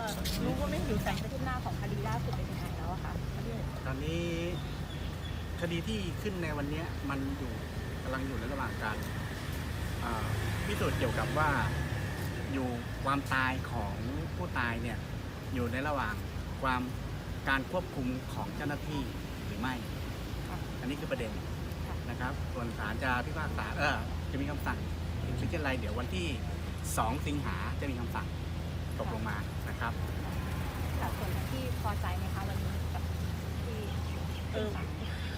ว่ารู้ว่าไม่อยู่แสงไปที่หน้าของคดีล่าสุดเป็นยังไงแล้วอะค่ะพี่ตอนนี้คดีที่ขึ้นในวันเนี้ยมันอยู่กำลังอยู่ในระหว่างการอ่าพิสูจน์เกี่ยวกับว่าอยู่ความตายของผู้ตายเนี่ยอยู่ในระหว่างความการควบคุมของเจ้าหน้าที่หรือไม่ค่ะอันนี้คือประเด็นค่ะนะครับ ส่วนศาลจะพิพากษาเออจะมีคำสั่งถึงเช่นไรเดี๋ยววันที่ 2 สิงหาจะมีคำสั่งตกลงมานะ ครับค่ะส่วนที่พอใจไหมคะวันนี้กับที่เออ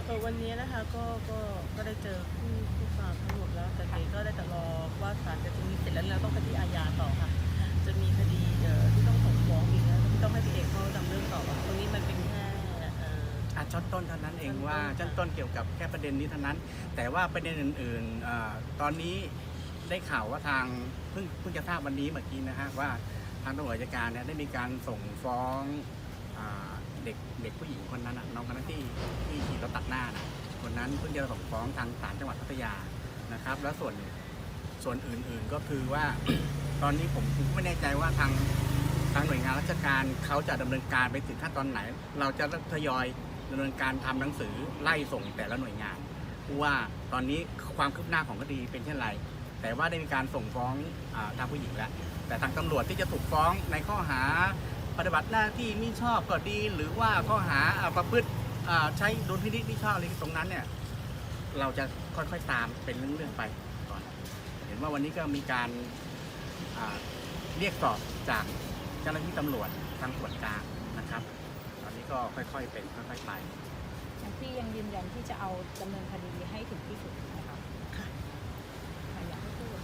เออวันนี้นะคะก็ก็ก็ได้เจอผู้ผู้ฝากทั้งหมดแล้ว แต่เจก็ได้แต่รอว่าศาลจะตรงนี้เสร็จแล้วเราต้องคดีอาญาต่อค่ะ จะมีคดีเอ่อที่ต้องส่งฟ้องอีกนะที่ต้องให้พี่เอกเขาดำเนินต่อตรงนี้มันเป็นแค่เอ่อ อาชั้นต้นเท่านั้นเองชั้นต้นว่าค่ะชั้นต้นเกี่ยวกับแค่ประเด็นนี้เท่านั้น แต่ว่าประเด็นอื่นๆอาตอนนี้ได้ข่าวว่าทางเพิ่งเพิ่งจะทราบวันนี้เมื่อกี้นะฮะว่า ทางตำรวจอัยการเนี่ยได้มีการส่งฟ้องอเด็กเด็กผู้หญิงคนนั้นน้องคนนั้นที่ที่ขี่รถตัดหน้านะคนนั้นเพิ่งจะส่งฟ้องทางศาลจังหวัดพัทยานะครับ แล้วส่วนส่วนอื่นๆก็คือว่า ตอนนี้ผมไม่แน่ใจว่าทางทางหน่วยงานราชการเขาจะดำเนินการไปถึงขั้นตอนไหน เราจะทยอยดำเนินการทำหนังสือไล่ส่งแต่ละหน่วยงานว่าตอนนี้ความคืบหน้าของคดีเป็นเช่นไร แต่ว่าได้มีการส่งฟ้องอทางผู้หญิงแล้วแต่ทางตำรวจที่จะถูกฟ้องในข้อหาปฏิบัติหน้าที่มิชอบก็ดี หรือว่าข้อหาอประพฤติใช้ดุลพินิจมิชอบอะไรตรงนั้นเนี่ยเราจะค่อยๆตามเป็นเรื่องๆไปก่อน เห็นว่าวันนี้ก็มีการเรียกสอบจากเจ้าหน้าที่ตำรวจทางส่วนกลางนะครับ ตอนนี้ก็ค่อยๆเป็นค่อยๆไปอย่างพี่ยังยืนยันที่จะเอาดำเนินคดีให้ถึงที่สุดนะคะอยากให้พูด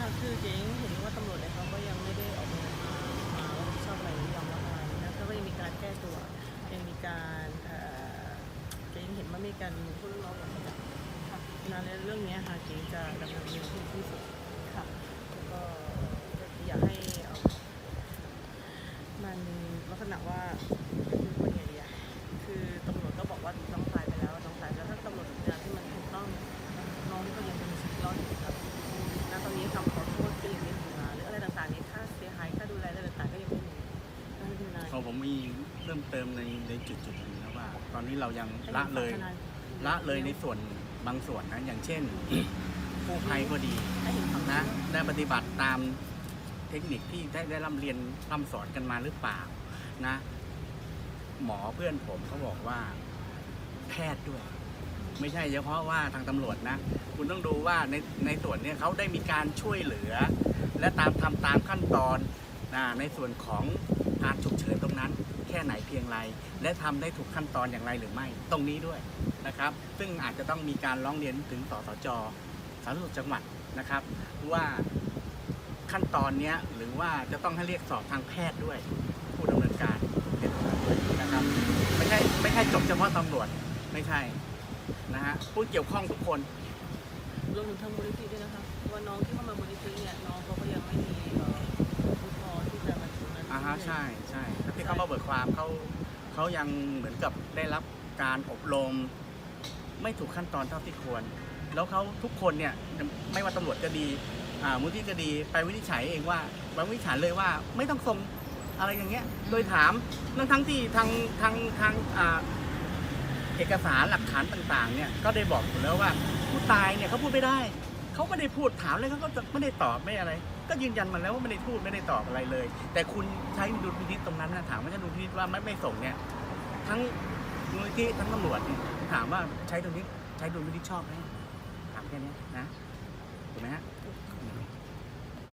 ค่ะคือเจ๊เห็นว่าตำรวจเนี่ยเขาก็ยังไม่ได้ออกมามามารับผิดชอบอะไรหรือยอมรับอะไรนะก็ยังมีการแก้ตัวยังมีการเอ่อเจ๊เห็นว่ามีการพูดเรื่องร้องอย่างนี้ค่ะนะในเรื่องเนี้ยค่ะเจ๊จะดำเนินคดีให้ถึงที่สุด ผมมีเริ่มเติมในในจุดจุดๆหนึ่งนะว่า ตอนนี้เรายังละเลย ละเลยในส่วนบางส่วนนะอย่างเช่น ผู้ภัยก็ดีให้เห็นความนะได้ปฏิบัติตามเทคนิคที่ได้ได้ร่ำเรียนร่ำสอนกันมาหรือเปล่านะ หมอเพื่อนผมเขาบอกว่า แพทย์ด้วย ไม่ใช่เฉพาะว่าทางตำรวจนะ คุณต้องดูว่าในในส่วนเนี้เขาได้มีการช่วยเหลือ และตามทำตามขั้นตอนนะในส่วนของ พียงไร และทำได้ถูกขั้นตอนอย่างไรหรือไม่ ตรงนี้ด้วยนะครับ ซึ่งอาจจะต้องมีการร้องเรียนถึงสสจสาธารณสุขจังหวัดนะครับ ว่าขั้นตอนเนี้ยหรือว่าจะต้องให้เรียกสอบทางแพทย์ด้วย ผู้ดำเนินการในตรงนั้นด้วยนะครับไม่ใช่ไม่ใช่จบเฉพาะตำรวจไม่ใช่นะฮะผู้เกี่ยวข้องทุกคนรวมถึงทางมูลนิธิด้วยนะคะเพราะว่าน้องที่เข้ามามูลนิธิเนี่ยน้องเขาก็ยังไม่มีเอ่อวุฒิพอที่จะมาทำงานอ่าฮะใช่ใช่ ที่เขามาเบิกความเขาเขายังเหมือนกับได้รับการอบรม ไม่ถูกขั้นตอนเท่าที่ควร แล้วเขาทุกคนเนี่ยไม่ว่าตำรวจก็ดีมูลที่ก็ดีไปวินิจฉัยเองว่าไปวินิจฉัยเลยว่าไม่ต้องส่งอะไรอย่างเงี้ย โดยถามทั้งทั้งที่ทางทางทางเอกสารหลักฐานต่างๆ เนี่ยก็ได้บอกอยู่แล้วว่าผู้ตายเนี่ยเขาพูดไม่ได้ เขาไม่ได้พูดถามเลยเขาก็ไม่ได้ตอบไม่อะไร ก็ยืนยันมาแล้วว่าไม่ได้พูดไม่ได้ตอบอะไรเลย แต่คุณใช้ดุลพินิจตรงนั้นนะถามว่าใช้ดุลพินิจว่าไม่ไม่ส่งเนี่ยทั้งมูลนิธิทั้งตำรวจที่ถามว่าใช้ดุลพินิจใช้ดุลพินิจชอบไหมถามแค่นี้นะถูกไหมฮะ